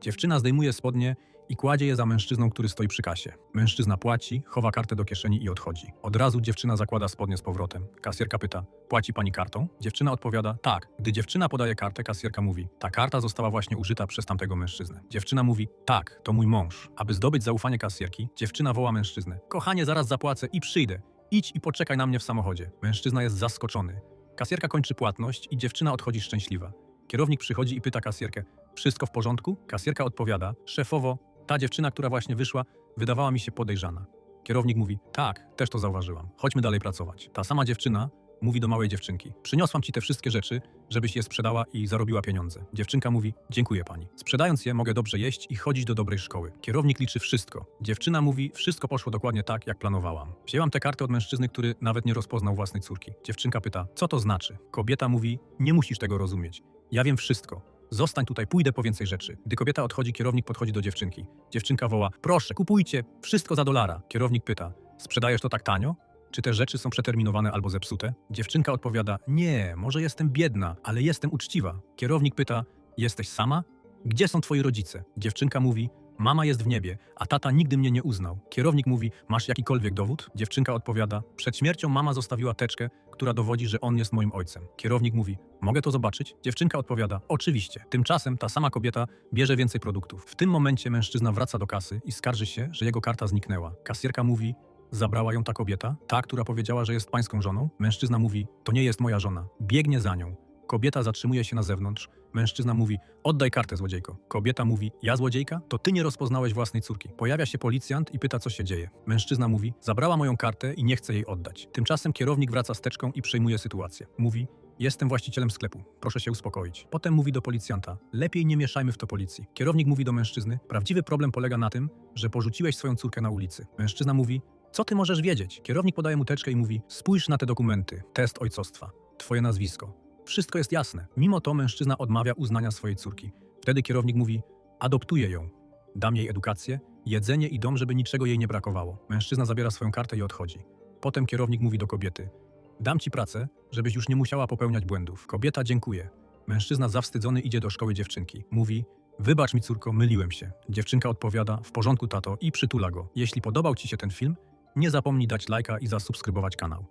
Dziewczyna zdejmuje spodnie i kładzie je za mężczyzną, który stoi przy kasie. Mężczyzna płaci, chowa kartę do kieszeni i odchodzi. Od razu dziewczyna zakłada spodnie z powrotem. Kasjerka pyta, płaci pani kartą? Dziewczyna odpowiada, tak. Gdy dziewczyna podaje kartę, kasjerka mówi, ta karta została właśnie użyta przez tamtego mężczyznę. Dziewczyna mówi, tak, to mój mąż. Aby zdobyć zaufanie kasjerki, dziewczyna woła mężczyznę, kochanie, zaraz zapłacę i przyjdę. Idź i poczekaj na mnie w samochodzie. Mężczyzna jest zaskoczony. Kasjerka kończy płatność i dziewczyna odchodzi szczęśliwa. Kierownik przychodzi i pyta kasjerkę: Wszystko w porządku? Kasjerka odpowiada: Szefowo, ta dziewczyna, która właśnie wyszła, wydawała mi się podejrzana. Kierownik mówi: Tak, też to zauważyłam. Chodźmy dalej pracować. Ta sama dziewczyna mówi do małej dziewczynki: Przyniosłam ci te wszystkie rzeczy, żebyś je sprzedała i zarobiła pieniądze. Dziewczynka mówi: Dziękuję pani. Sprzedając je, mogę dobrze jeść i chodzić do dobrej szkoły. Kierownik liczy wszystko. Dziewczyna mówi: Wszystko poszło dokładnie tak, jak planowałam. Wzięłam tę kartę od mężczyzny, który nawet nie rozpoznał własnej córki. Dziewczynka pyta: Co to znaczy? Kobieta mówi: Nie musisz tego rozumieć. Ja wiem wszystko. Zostań tutaj, pójdę po więcej rzeczy. Gdy kobieta odchodzi, kierownik podchodzi do dziewczynki. Dziewczynka woła: Proszę, kupujcie, wszystko za dolara. Kierownik pyta: Sprzedajesz to tak tanio? Czy te rzeczy są przeterminowane albo zepsute? Dziewczynka odpowiada: Nie, może jestem biedna, ale jestem uczciwa. Kierownik pyta: Jesteś sama? Gdzie są twoi rodzice? Dziewczynka mówi: Mama jest w niebie, a tata nigdy mnie nie uznał. Kierownik mówi: Masz jakikolwiek dowód? Dziewczynka odpowiada: Przed śmiercią mama zostawiła teczkę, która dowodzi, że on jest moim ojcem. Kierownik mówi: Mogę to zobaczyć? Dziewczynka odpowiada: Oczywiście. Tymczasem ta sama kobieta bierze więcej produktów. W tym momencie mężczyzna wraca do kasy i skarży się, że jego karta zniknęła. Kasjerka mówi: Zabrała ją ta kobieta? Ta, która powiedziała, że jest pańską żoną? Mężczyzna mówi: To nie jest moja żona. Biegnie za nią. Kobieta zatrzymuje się na zewnątrz. Mężczyzna mówi: Oddaj kartę, złodziejko. Kobieta mówi: Ja złodziejka? To ty nie rozpoznałeś własnej córki. Pojawia się policjant i pyta, co się dzieje. Mężczyzna mówi: Zabrała moją kartę i nie chce jej oddać. Tymczasem kierownik wraca z teczką i przejmuje sytuację. Mówi: Jestem właścicielem sklepu. Proszę się uspokoić. Potem mówi do policjanta: Lepiej nie mieszajmy w to policji. Kierownik mówi do mężczyzny: Prawdziwy problem polega na tym, że porzuciłeś swoją córkę na ulicy. Mężczyzna mówi: Co ty możesz wiedzieć? Kierownik podaje mu teczkę i mówi: Spójrz na te dokumenty. Test ojcostwa. Twoje nazwisko. Wszystko jest jasne. Mimo to mężczyzna odmawia uznania swojej córki. Wtedy kierownik mówi: Adoptuję ją. Dam jej edukację, jedzenie i dom, żeby niczego jej nie brakowało. Mężczyzna zabiera swoją kartę i odchodzi. Potem kierownik mówi do kobiety: Dam ci pracę, żebyś już nie musiała popełniać błędów. Kobieta dziękuję. Mężczyzna zawstydzony idzie do szkoły dziewczynki. Mówi: Wybacz mi, córko, myliłem się. Dziewczynka odpowiada: W porządku, tato, i przytula go. Jeśli podobał ci się ten film, nie zapomnij dać lajka i zasubskrybować kanał.